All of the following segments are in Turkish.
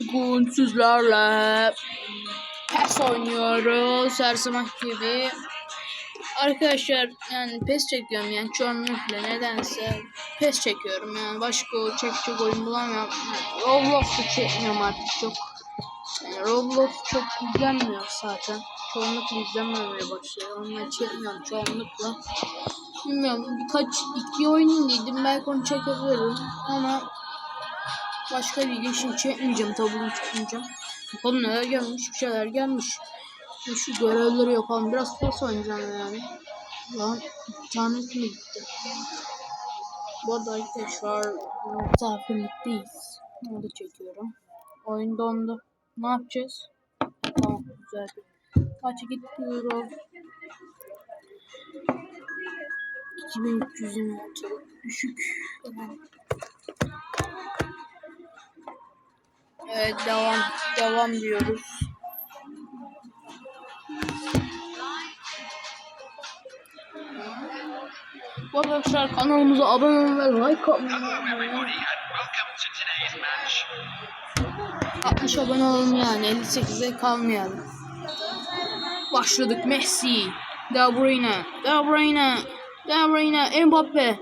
Bugün sizlerle PES oynuyoruz her zaman gibi. Arkadaşlar yani PES çekiyorum yani çoğunlukla nedense PES çekiyorum yani başka çekecek oyun bulamıyorum. Roblox'u çekmiyorum artık çok. Yani Roblox çok izlenmiyor zaten. Çoğunlukla izlenmemeye başlıyor. Onları çekmiyorum çoğunlukla. Bilmiyorum birkaç iki oyun indiydim belki onu çekebilirim ama Başka gün şimdi çekmeyeceğim tabii çıkmayacağım. Bakalım neler gelmiş bir şeyler gelmiş. Şu görevleri yapalım. Biraz fos oynayacağım yani. Lan internet mi gitti? Bu arada arkadaşlar misafirlikteyiz. Onu da çekiyorum. Oyun dondu. Ne yapacağız? Tamam güzel. Kaça gidiyorum? 2326 düşük. Tamam. Evet devam devam diyoruz. Arkadaşlar kanalımıza abone olmayı ve like atmayı unutmayın. 60 abone olalım yani 58'e kalmayalım. Başladık Messi, De Bruyne, De Bruyne, De Bruyne, Mbappe.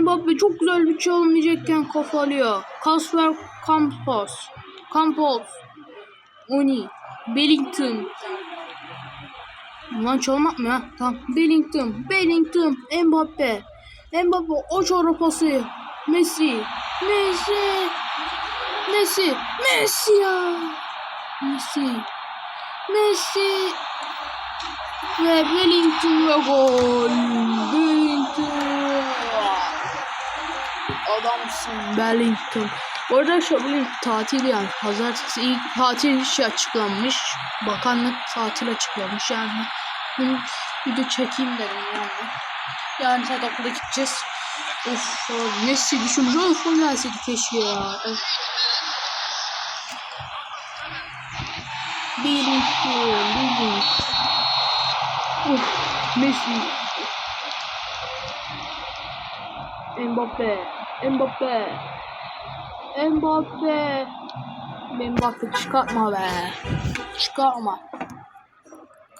Mbappe çok güzel bir çalım diyecekken kafalıyor. Kasper Campos, Campos, Oni, Bellington. Lan çalmak mı ya? Tamam. Bellington, Bellington, Mbappe. Mbappe o çora pası. Messi, Messi, Messi, Messi ya. Messi, Messi. Ve Bellington ve gol. Bellington. Adamsın Bellington. Şu bugün tatil yani pazartesi ilk tatil işi açıklanmış. Bakanlık tatil açıklamış yani. Bunu video çekeyim dedim yani. Yani saat okula gideceğiz. Of abi Messi düşmüş olsun gelseydi keşke ya. Öf. Bellington, Bellington. Of Messi. Mbappe, Mbappe. Mbappe. Mbappe çıkartma be. Çıkartma.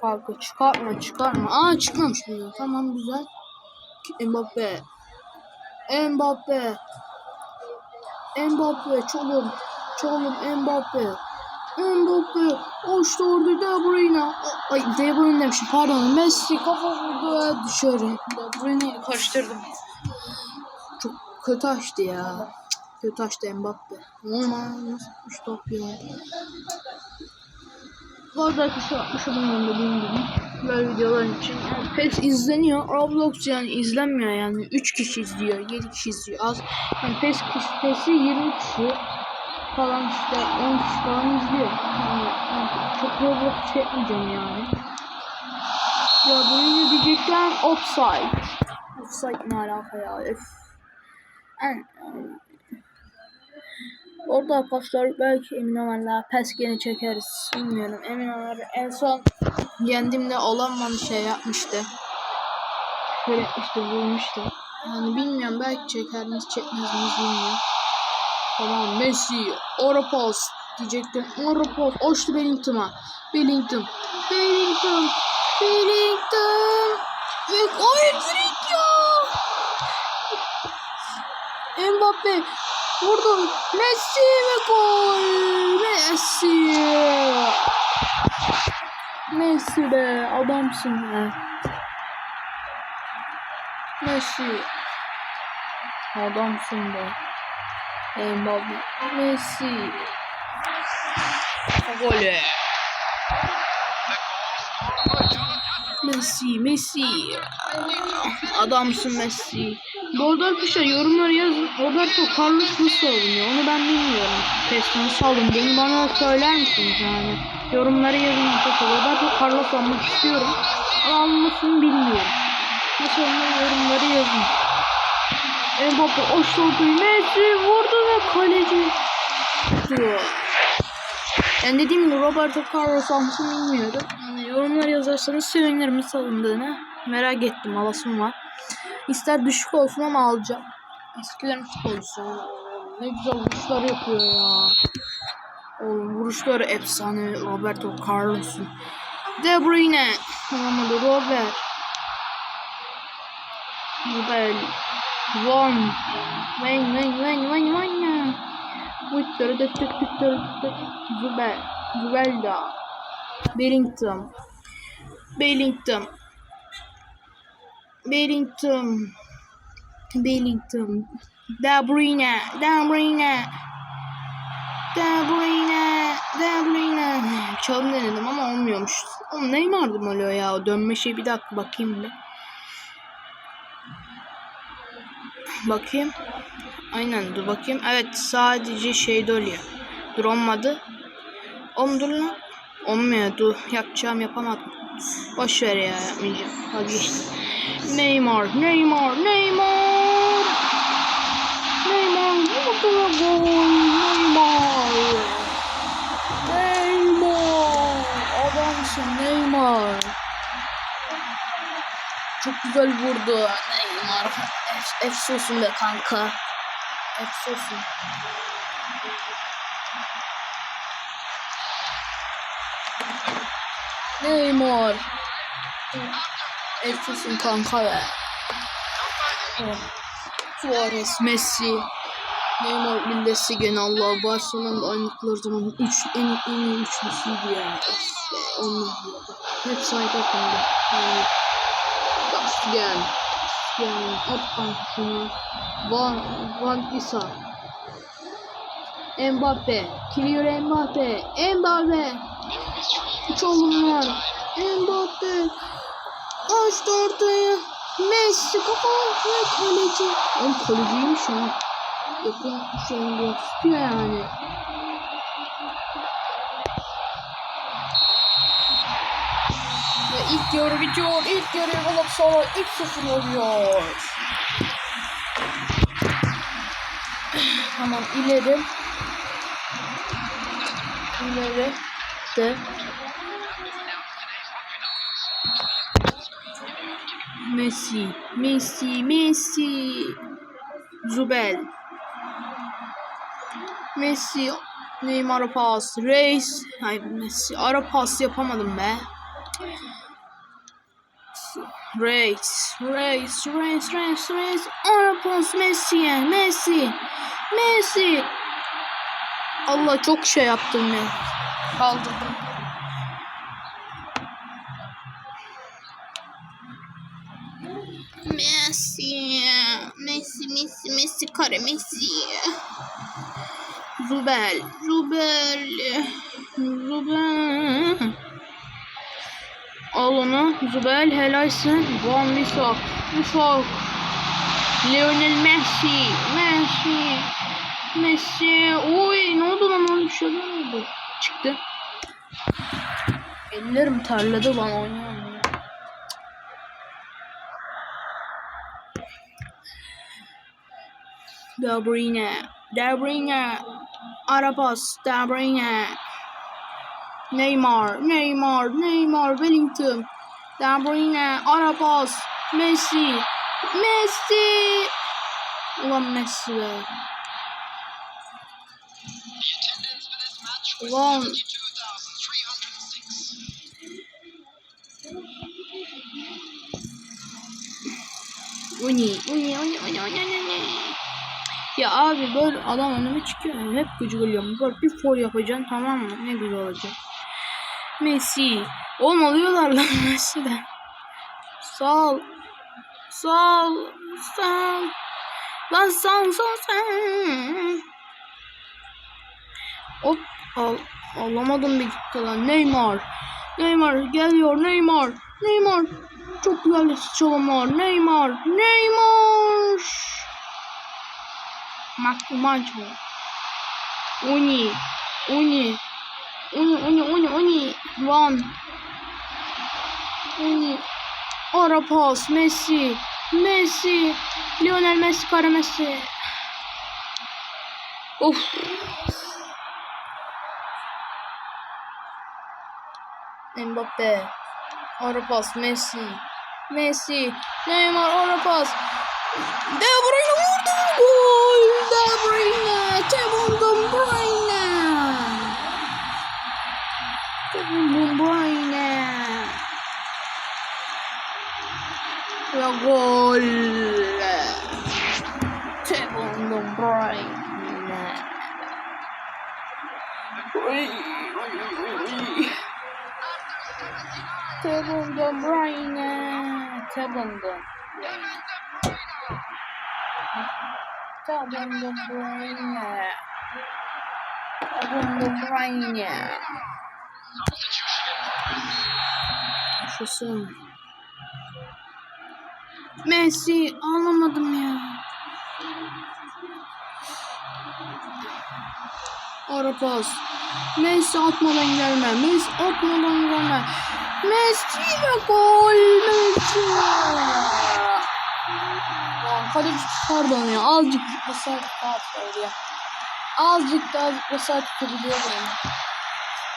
Kanka çıkartma çıkartma. Aa çıkmamış bu. Tamam güzel. Mbappe. Mbappe. Mbappe çolum. Çolum Mbappe. Mbappe. Hoşta orada De Bruyne. Ay De Bruyne demişim pardon. Messi kafa vurdu dışarı. De Bruyne'yi karıştırdım. Çok kötü açtı ya. Kötü açtı Mbappe. Aman nasıl bir top ya. Bu arada arkadaşlar 60 abone dediğim gibi böyle videolar için yani PES izleniyor. Roblox yani izlenmiyor yani 3 kişi izliyor, 7 kişi izliyor. Az yani PES PES'i 20 kişi falan işte 10 kişi falan izliyor. Yani, yani çok Roblox çekmeyeceğim yani. Ya bunu diyecekler offside. Offside ne alaka ya? Öf. Yani, Orada arkadaşlar belki Emin Ömer'le pes gene çekeriz. Bilmiyorum. Emin Ömer en son yendiğimde olan şey yapmıştı. Şöyle yapmıştı, vurmuştu. Yani bilmiyorum belki çeker miyiz çekmez miyiz bilmiyorum. Tamam Messi, Oropos diyecektim. Oropos, Oştu Bellington'a. Bellington, Bellington, Bellington. Ve direkt ya. Mbappe Vurdu. Messi ve gol. Messi. Messi be adamsın be. Messi. Adamsın be. Mbappe. Messi. Golü. Messi, Messi. Adamsın Messi. Bu arada arkadaşlar yorumlara yazın. Roberto Carlos nasıl alınıyor? Onu ben bilmiyorum. Testi nasıl alın? Bunu bana söyler misiniz yani? Yorumlara yazın. Roberto Carlos almak istiyorum. Ama alınmasını bilmiyorum. Nasıl alınıyor yorumlara yazın. Mbappe o Messi vurdu ve kaleci. Diyor. Yani dediğim gibi Roberto Carlos almasını bilmiyorum. Yani yorumlar yazarsanız sevinirim nasıl alındığını. Merak ettim alasım var. İster düşük olsun ama alacağım. Eskiden futbolcusu. Ne güzel vuruşlar yapıyor ya. Oğlum vuruşları efsane Roberto Carlos'un. De Bruyne. Olamadı Robert. Robert. Van. Van van van van van. Tık tık tık. Zuber. Zubelda. Bellington. Bellington. Bellington. Bellington. De Bruyne. De Bruyne. De Bruyne. De Bruyne. Çalım denedim ama olmuyormuş. Oğlum Neymar'dı mı oluyor ya? O dönme şey bir dakika bakayım bir. Bakayım. Aynen dur bakayım. Evet sadece şeyde oluyor. Dur olmadı. Oğlum dur lan. Olmuyor dur. Yapacağım yapamadım. Boş ver ya yapmayacağım. Vazgeçtim. Neymar, Neymar, Neymar. Neymar ve gol. Neymar. Neymar. Adamsın Neymar. Çok güzel vurdu. Neymar. Ef- Efsosun be kanka. Efsosun. Neymar. Efsosun kanka be. Oh. Suarez, Messi. Neymar millesi gene Allah Barcelona'da oynadıkları zaman üç, en, en iyi üçlüsüydü ya. Onlar. Hep sayda kaldı. Yani, Bastian. Yani şunu. Van, Van Disa. Mbappe. Kylian Mbappe. Mbappe. Üç oğlum var. Mbappe. Açtı ortaya. Messi kafa ve kaleci. Oğlum kaleciymiş ha. Yakın şey. Tutuyor yani. İlk yarı bitiyor. İlk yarı Galatasaray 3-0 oluyor. Tamam ileri. İleri de Messi, Messi, Messi. Zubel. Messi, Neymar pas, Reis. Ay Messi, ara pas yapamadım be. Reis, Reis, Reis, Reis, Reis. Ara pas Messi'ye, Messi, Messi. Allah çok şey yaptım ya. Kaldırdım. Messi, Messi, Messi, Messi, kare Messi. Zubel, Zubel, Zubel. Al onu, Zubel helalsin. Van Bissak, Bissak. Lionel Messi, Messi, Messi. Oy ne oldu lan oğlum bir şey oldu. Çıktı. Ellerim terledi lan oynayamıyorum. De Bruyne, De Bruyne, Arabas, De Bruyne, Neymar, Neymar, Neymar, Wellington, De Bruyne, Arabas, Messi, Messi. Ulan Messi be. Ulan. Uni, uni, uni, uni, uni, uni. Ya abi böyle adam önüme çıkıyor. Hep gıcık oluyorum. Böyle bir foul yapacaksın tamam mı? Ne güzel olacak. Messi. Oğlum alıyorlar lan Messi'den. Ol. Sağ ol. Lan ol, sağ ol. Hop. Al. Alamadım bir gitti lan. Neymar. Neymar geliyor Neymar. Neymar. Çok güzel çalımlar. Neymar. Neymar. Macho. Uni. Uni. Uni, uni, uni, uni. Van. Uni. Ara pas. Messi. Messi. Lionel Messi, kara Messi. Of. Mbappe. Ara pas. Messi. Messi. Neymar ara pas. De Bruyne vurdu. Gol. De Bruyne. Kevin De Bruyne. bomboyna là gol Kevin De nè, ui ui ui ui Kevin De Bruyne Kevin De Bruyne Kevin De Bruyne Kevin De Bruyne Yaşasın. Messi anlamadım ya. Ara pas. Messi atmadan gelme. Messi atmadan gelme. Messi ve gol. Messi. Ya, kaleci pardon ya. Azıcık zıplasa tutar ya. Azıcık daha zıplasa tutabiliyor beni.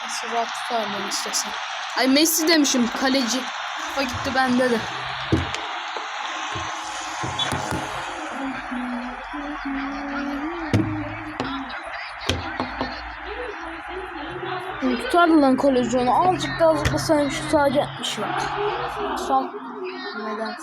Messi rahat tutar beni istesen. Ay Messi demişim kaleci. Kafa gitti bende de. Tutardı lan kaleci onu. Azıcık daha zıplasaydım şu sadece etmiş ya. Son. Neden?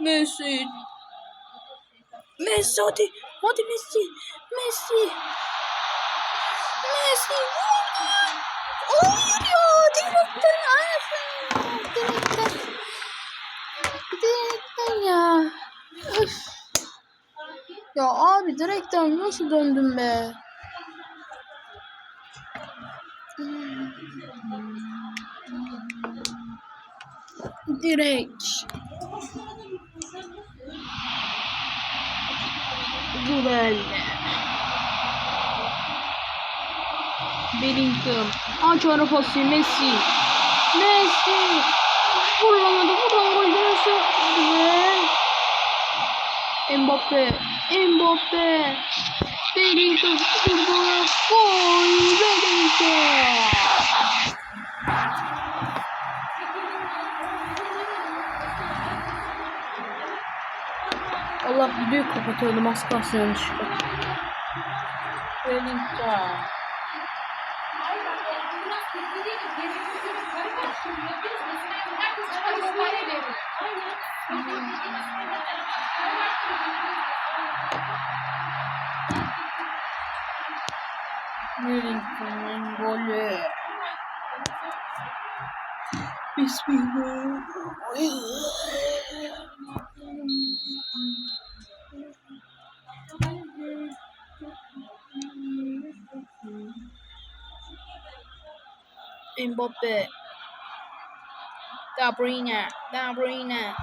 Messi. Messi hadi. Hadi Messi. Messi. Messi. Hayır ya. Direkten. Direkten. Direkten ya. Öf. Ya abi direkten nasıl döndüm be? Direkt. Güzel. Bellingham. Aç ara pası Messi. Messi. Vuramadı. Vuran gol Messi. Ve Mbappe. Mbappe. Bellingham. Vurdu. Gol. Bellingham. Allah videoyu kapatıyordum az kalsın yanlışlıkla. Bellingham. Wellington'un golü. Bismillah. Mbappe. De Bruyne. De.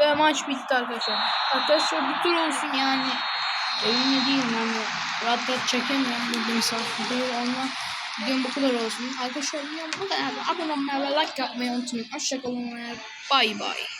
Ve maç bitti arkadaşlar. Arkadaşlar bir tur olsun yani. Evime değil yani. Rahat rahat çekemiyorum. Burada misafir değil. Ondan videom bu kadar olsun. Arkadaşlar videom bu kadar. Abone olmayı ve like yapmayı unutmayın. Hoşçakalın ve bay bay.